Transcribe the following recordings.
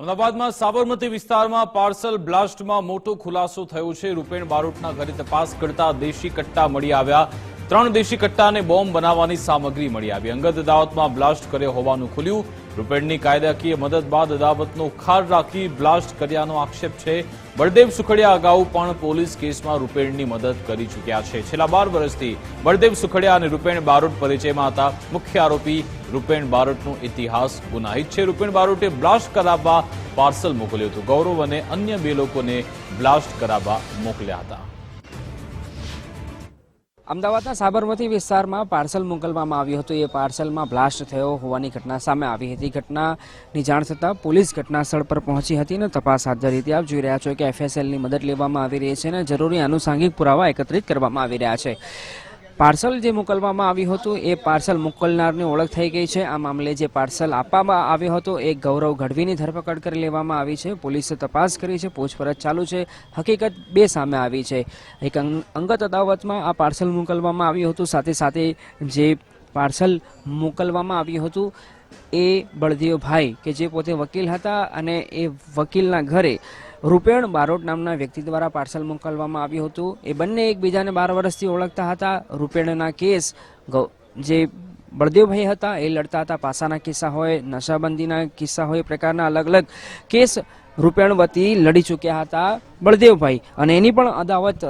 અમદાવાદમાં સાબરમતી વિસ્તારમાં પાર્સલ બ્લાસ્ટમાં મોટો ખુલાસો થયો છે. રૂપેણ બારોટના ઘરે તપાસ કરતા દેશી કટ્ટા મળી આવ્યા. ત્રણ દેશી કટ્ટાને બોમ્બ બનાવવાની સામગ્રી મળી આવી. અંગત અદાવતમાં બ્લાસ્ટ કર્યો હોવાનું ખુલ્યું. રૂપેણની કાયદાકીય મદદ બાદ અદાવતનો ખાર રાખી બ્લાસ્ટ કર્યાનો આક્ષેપ છે. બળદેવ સુખડિયા અગાઉ પણ પોલીસ કેસમાં રૂપેણની મદદ કરી ચૂક્યા છે. છેલ્લા બાર વર્ષથી બળદેવ સુખડિયા અને રૂપેણ બારોટ પરિચયમાં હતા. મુખ્ય આરોપી રૂપેણ બારોટનો ઇતિહાસ ગુનાહિત છે. રૂપેણ બારોટે બ્લાસ્ટ કરાવવા પાર્સલ મોકલ્યું હતું. ગૌરવ અને અન્ય બે લોકોને બ્લાસ્ટ કરાવવા મોકલ્યા હતા. અમદાવાદના સાબરમતી વિસ્તારમાં પાર્સલ મોકલવામાં આવ્યું હતું. એ પાર્સલમાં બ્લાસ્ટ થયો હોવાની ઘટના સામે આવી હતી. ઘટનાની જાણ થતાં પોલીસ ઘટના સ્થળ પર પહોંચી હતી અને તપાસ હાથ ધરી હતી. આપ જોઈ રહ્યા છો કે એફએસએલની મદદ લેવામાં આવી રહી છે અને જરૂરી આનુષાંગિક પુરાવા એકત્રિત કરવામાં આવી રહ્યા છે. પાર્સલ જે મોકલવામાં આવ્યું હતું, એ પાર્સલ મોકલનારની ઓળખ થઈ ગઈ છે. આ મામલે જે પાર્સલ આપવામાં આવ્યો હતો, એ ગૌરવ ગઢવીની ધરપકડ કરી લેવામાં આવી છે. પોલીસે તપાસ કરી છે, પૂછપરછ ચાલુ છે. હકીકત બે સામે આવી છે. એક અંગ- અંગત અદાવતમાં આ પાર્સલ મોકલવામાં આવ્યું હતું, સાથે સાથે જે પાર્સલ મોકલવામાં આવ્યું હતું, એ બળદેવભાઈ, કે જે પોતે વકીલ હતા અને એ વકીલના ઘરે રૂપેણ બારોટ નામના વ્યક્તિ દ્વારા પાર્સલ મોકલવામાં આવ્યું હતું. એ બંને એકબીજાને બાર વર્ષથી ઓળખતા હતા. રૂપેણના કેસ જે બળદેવભાઈ હતા, એ લડતા હતા. પાસાના કિસ્સા હોય, નશાબંધીના કિસ્સા હોય પ્રકારના અલગ અલગ કેસ રૂપેણ વતી લડી ચૂક્યા હતા બળદેવભાઈ. અને એની પણ અદાવત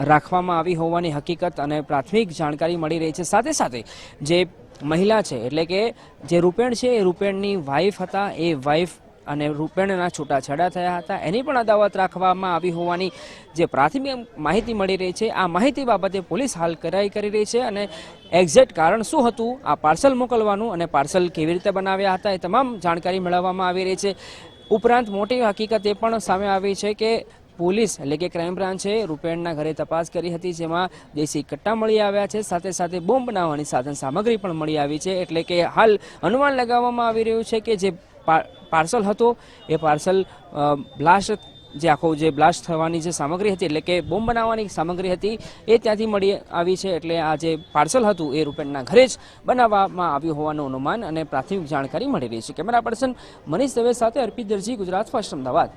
રાખવામાં આવી હોવાની હકીકત અને પ્રાથમિક જાણકારી મળી રહી છે. સાથે સાથે જે મહિલા છે, એટલે કે જે રૂપેણ છે, એ રૂપેણની વાઈફ હતા. એ વાઈફ અને રૂપેણના છૂટાછેડા થયા હતા. એની પણ અદાવત રાખવામાં આવી હોવાની જે પ્રાથમિક માહિતી મળી રહી છે, આ માહિતી બાબતે પોલીસ હાલ કરાઈ કરી રહી છે અને એક્ઝેક્ટ કારણ શું હતું, આ પાર્સલ મોકલવાનું અને પાર્સલ કેવી રીતે બનાવ્યા હતા એ તમામ જાણકારી મેળવવામાં આવી રહી છે. ઉપરાંત મોટી હકીકત એ પણ સામે આવી છે કે પોલીસ એટલે કે ક્રાઇમ બ્રાન્ચે રૂપેણના ઘરે તપાસ કરી હતી, જેમાં દેશી કટ્ટા મળી આવ્યા છે. સાથે સાથે બોમ્બ બનાવવાની સાધન સામગ્રી પણ મળી આવી છે. એટલે કે હાલ અનુમાન લગાવવામાં આવી રહ્યું છે કે જે પાર્સલ હતો. એ પાર્સલ બ્લાસ્ટ, જે આખો જે બ્લાસ્ટ થવાની જે સામગ્રી હતી, એટલે કે બોમ્બ બનાવવાની સામગ્રી હતી, એ ત્યાંથી મળી આવી છે. એટલે આ જે પાર્સલ હતું, એ રૂપેણના ઘરે જ બનાવવામાં આવ્યું હોવાનું અનુમાન અને પ્રાથમિક જાણકારી મળી રહી છે. કેમેરા પર્સન મનીષ દવે સાથે અર્પિત દરજી, ગુજરાત ફર્સ્ટ અમદાવાદ.